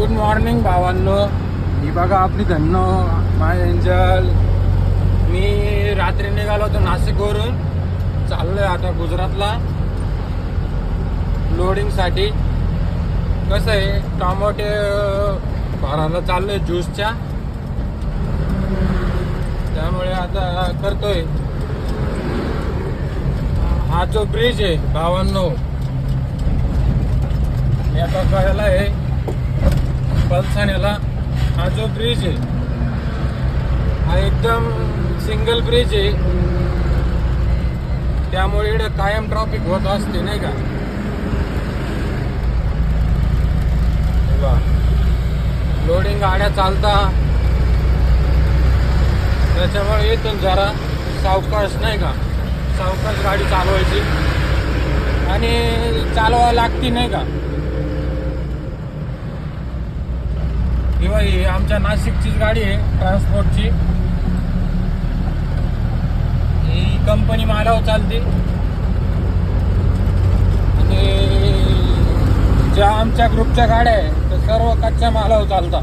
Good morning भावांनो. ही बघा आपली धन्नो माय एंजल. मी रात्री निघालो होतो नाशिकवरून. चाललोय आता गुजरातला. लोडिंगसाठी कसं आहे टमाटे भरायला चाललोय ज्यूसच्या त्यामुळे आता करतोय. हा जो ब्रिज आहे भावांनो. मी आता कळला आहे. पलसाण्याला हा जो ब्रिज आहे हा एकदम सिंगल ब्रिज आहे. त्यामुळे इकडे कायम ट्रॉफिक होत असते नाही का? लोडिंग गाड्या चालता. त्याच्यामुळे इथून जरा सावकाश नाही का? सावकाश गाडी चालवायची. आणि चालवायला लागती नाही का? किंवा ही आमच्या नाशिकचीच गाडी आहे ट्रान्सपोर्टची ही कंपनी मालावर चालते. आणि ज्या आमच्या ग्रुपच्या गाड्या आहे त्या सर्व कच्च्या मालावर चालतात.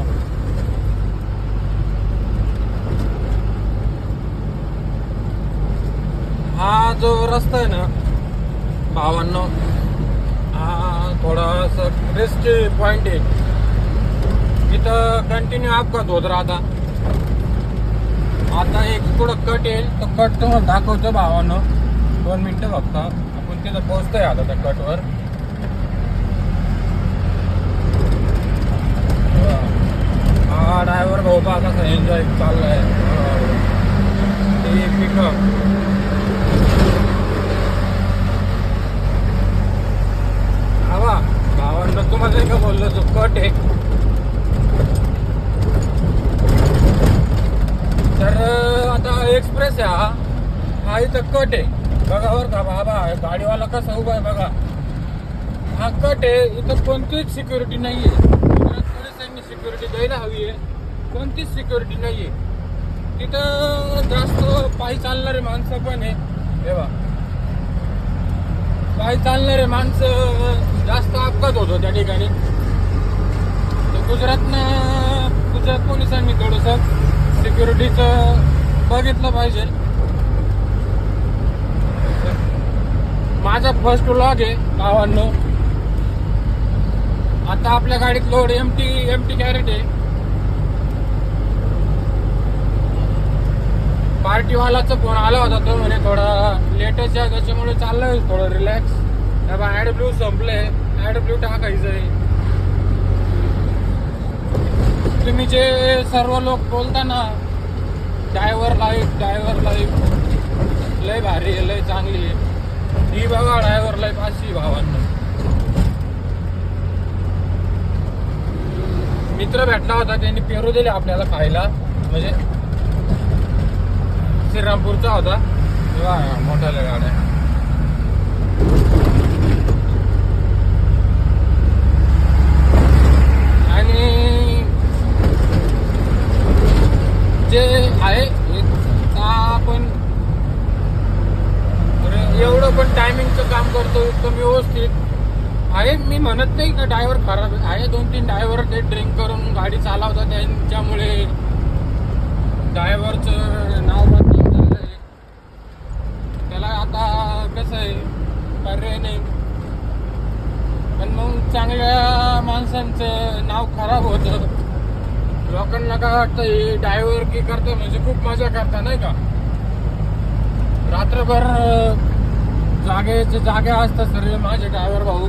हा जो रस्ता आहे ना भावांनो हा थोडासा रेस्ट पॉइंट आहे. इथं कंटिन्यू अपघात होत राहता आता एक थोडं कट येईल. तर कट तुम्हाला दाखवतो भावानं. दोन मिनटं फक्त. आपण तिथं पोहोचतोय आता त्या कटवर हा ड्रायव्हर भाऊ पहा कसा एन्जॉय चाललाय. ते पिकअप हवा भावांना तुम्हाला का बोललो तो कट आहे तर आता एक्सप्रेस आहे हा. हा इथं कट आहे. बघा बरं का बाबा गाडीवाला कसा उभा आहे बघा. हा कट आहे इथं कोणतीच सिक्युरिटी नाही आहे पोलिसांनी सिक्युरिटी द्यायला हवी आहे. कोणतीच सिक्युरिटी नाही आहे तिथं जास्त पायी चालणारे माणसं पण आहे. हे बा पायी चालणारे माणसं जास्त अपघात होतो त्या ठिकाणी. गुजरातनं गुजरात पोलिसांनी थोडंसं सिक्युरिटीचं बघितलं पाहिजे. माझा फर्स्ट व्लॉग आहे भावांनो. आता आपल्या गाडीत load M T M T crate आहे. पार्टीवालाचा फोन आला होता तो म्हणे थोडा लेटेस्ट आहे त्याच्यामुळे चाललंय थोडं रिलॅक्स ऍड ब्ल्यू संपलंय. ऍड ब्ल्यू टाकायचंय. तुम्ही जे सर्व लोक बोलता ना डायव्हर लाईफ डायव्हर लाईफ लय भारी आहे लय चांगली आहे. ही बघा डायव्हर लाईफ अशी भावांना. मित्र भेटला होता त्यांनी पेरू दिले आपल्याला खायला. म्हणजे श्रीरामपूरचा होता. तेव्हा मोठ्याल्या गाड्या आणि जे आहे हे आता आपण तर एवढं पण टायमिंगचं काम करतो एकदम व्यवस्थित आहे मी म्हणत नाही का ड्रायव्हर खराब आहे? दोन तीन ड्रायव्हर ते ड्रिंक करून गाडी चालवतात त्यांच्यामुळे ड्रायव्हरचं नाव बदनाम आहे. त्याला आता कसं आहे पर्याय नाही. पण मग चांगल्या माणसांचं नाव खराब होतं. लोकांना काय वाटतं हे ड्रायव्हर की करतं म्हणजे खूप मजा करता नाही का? रात्रभर जागेचे जागे असतात सर्व माझे ड्रायव्हर भाऊ.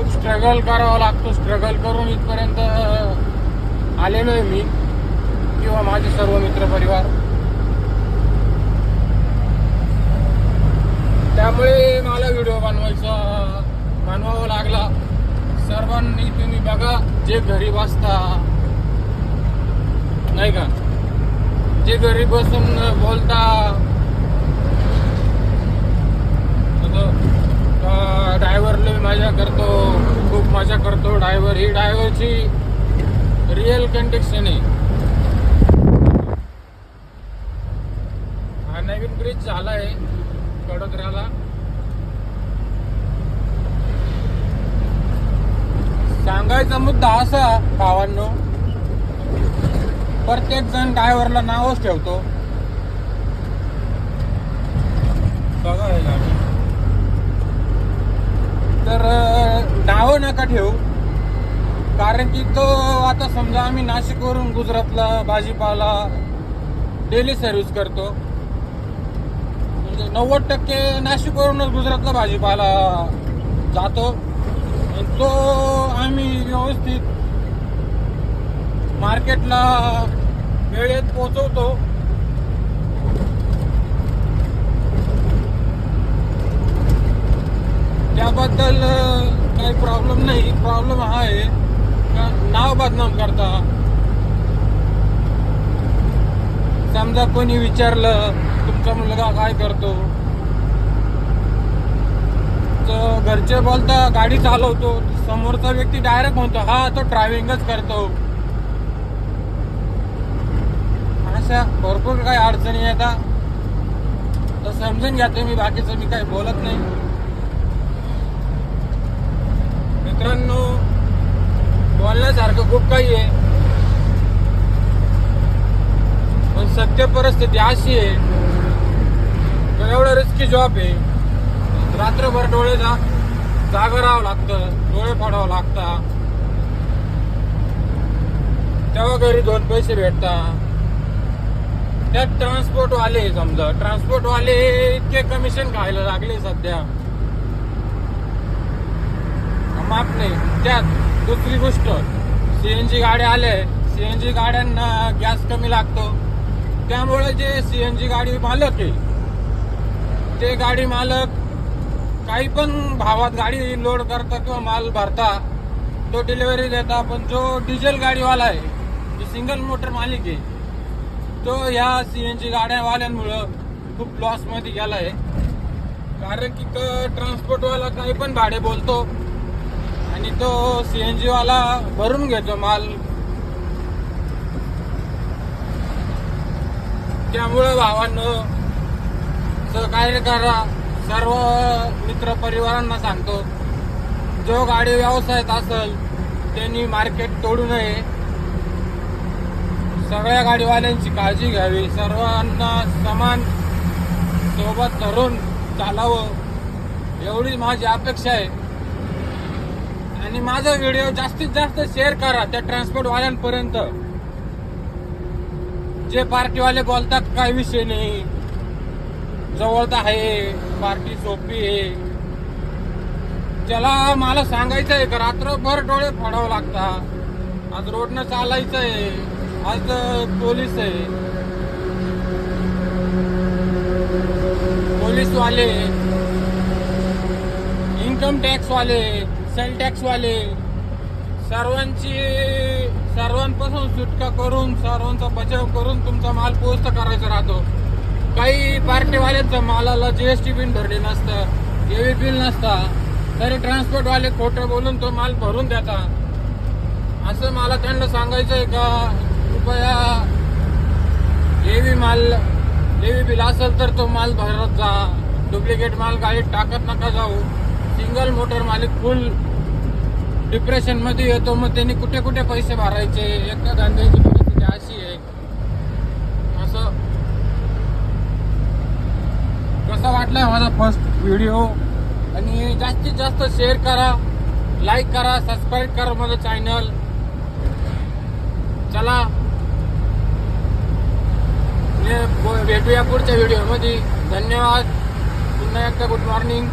खूप स्ट्रगल करावा लागतो. स्ट्रगल करून इथपर्यंत आलेलो आहे मी किंवा माझे सर्व मित्र परिवार. त्यामुळे मला व्हिडिओ बनवायचा बनवावा लागला. सर्वांनी तुम्ही बघा जे घरी बसता नाही का? जे घरी बसून बोलता डायव्हरले मजा करतो खूप मजा करतो ड्रायव्हर ही डायव्हरची रिअल कंडिक्शन आहे. हा नवीन ब्रिज झालाय कडोदऱ्याला सांगायचा मुद्दा असा भावांनो प्रत्येक जण ड्रायव्हरला नावच ठेवतो. बघा नावं नका ठेवू. कारण की तो आता समजा आम्ही नाशिकवरून गुजरातला भाजीपाला डेली सर्व्हिस करतो. म्हणजे नव्वद टक्के नाशिकवरूनच गुजरातला भाजीपाला जातो. तो आम्ही व्यवस्थित मार्केटला वेळेत पोहोचवतो. त्याबद्दल काही प्रॉब्लेम नाही. प्रॉब्लेम हा आहे. का नाव बदनाम करता. समजा कोणी विचारलं तुमचा मुलगा काय करतो? तर घरचे बोलता गाडी चालवतो. समोरचा व्यक्ती डायरेक्ट म्हणतो हा तो ड्रायव्हिंगच करतो. अशा भरपूर काही अडचणी येतात. तर समजून घ्या तुम्ही बाकीचं मी काही बोलत नाही. मित्रांनो बोलण्यासारखं खूप काही आहे. पण सत्य परिस्थिती अशी आहे तो एवढा रिस्की जॉब आहे. रात्रभर डोळे जा जाग राहावं लागतं डोळे फाडावं लागतं तेव्हा घरी दोन पैसे भेटतात. त्यात ट्रान्सपोर्ट वाले समजा. ट्रान्सपोर्टवाले इतके कमिशन खायला लागले सध्या. माफ नाही. त्यात दुसरी गोष्ट सीएनजी गाड्या आल्या सीएनजी गाड्यांना गॅस कमी लागतो. त्यामुळे जे सीएनजी गाडी मालक आहे ते गाडी मालक काही पण भावात गाडी लोड करता किंवा माल भरता तो डिलिव्हरी देता पण जो डिझेल गाडीवाला आहे जो सिंगल मोटर मालिक आहे तो ह्या सी एन जी गाड्यावाल्यांमुळं खूप लॉसमध्ये गेला आहे कारण की ट्रान्सपोर्टवाला काही पण भाडे बोलतो आणि तो सीएनजी वाला भरून घेतो माल. त्यामुळे भावांनो सहकार्य करा. सर्व मित्र परिवारांना सांगतो जो गाडी व्यवसायात असेल त्यांनी मार्केट तोडू नये. सगळ्या गाडीवाल्यांची काळजी घ्यावी. सर्वांना समान सोबत धरून चालावं. एवढी माझी अपेक्षा आहे. आणि माझा व्हिडिओ जास्तीत जास्त शेअर करा त्या ट्रान्सपोर्टवाल्यांपर्यंत जे पार्टीवाले बोलतात काय विषय नाही. जवळत आहे. पार्टी सोपी आहे. त्याला मला सांगायचं आहे का रात्रभर डोळे फोडावं लागतात. आज रोडनं चालायचं आहे. आज पोलीस आहे. पोलीसवाले इन्कम टॅक्सवाले सेल सर्वांची सर्वांपासून सुटका करून सर्वांचा बचाव करून तुमचा माल पोस्ट करायचा राहतो. काही पार्टीवाल्यांचं मालाला जी एस टी बिल भरले नसतं एव्ही बिल नसतं. तरी ट्रान्सपोर्टवाले खोटं बोलून तो माल भरून देतात. असं मला त्यांना सांगायचं आहे का कृपया एव्ही माल एव्ही बिल असेल तर तो माल भरत जा. डुप्लिकेट माल गाडीत टाकत नका जाऊ. सिंगल मोटर मालिक फुल डिप्रेशनमध्ये येतो. मग त्यांनी कुठे कुठे पैसे भरायचे? एका धंद्याची परिस्थिती अशी आहे. असं कसा वाटलाय माझा फर्स्ट व्हिडिओ आणि जास्तीत जास्त शेअर करा लाईक करा सबस्क्राईब करा माझं चॅनल चला. भेटूया पुढच्या व्हिडिओमध्ये धन्यवाद. पुन्हा एकदा गुड मॉर्निंग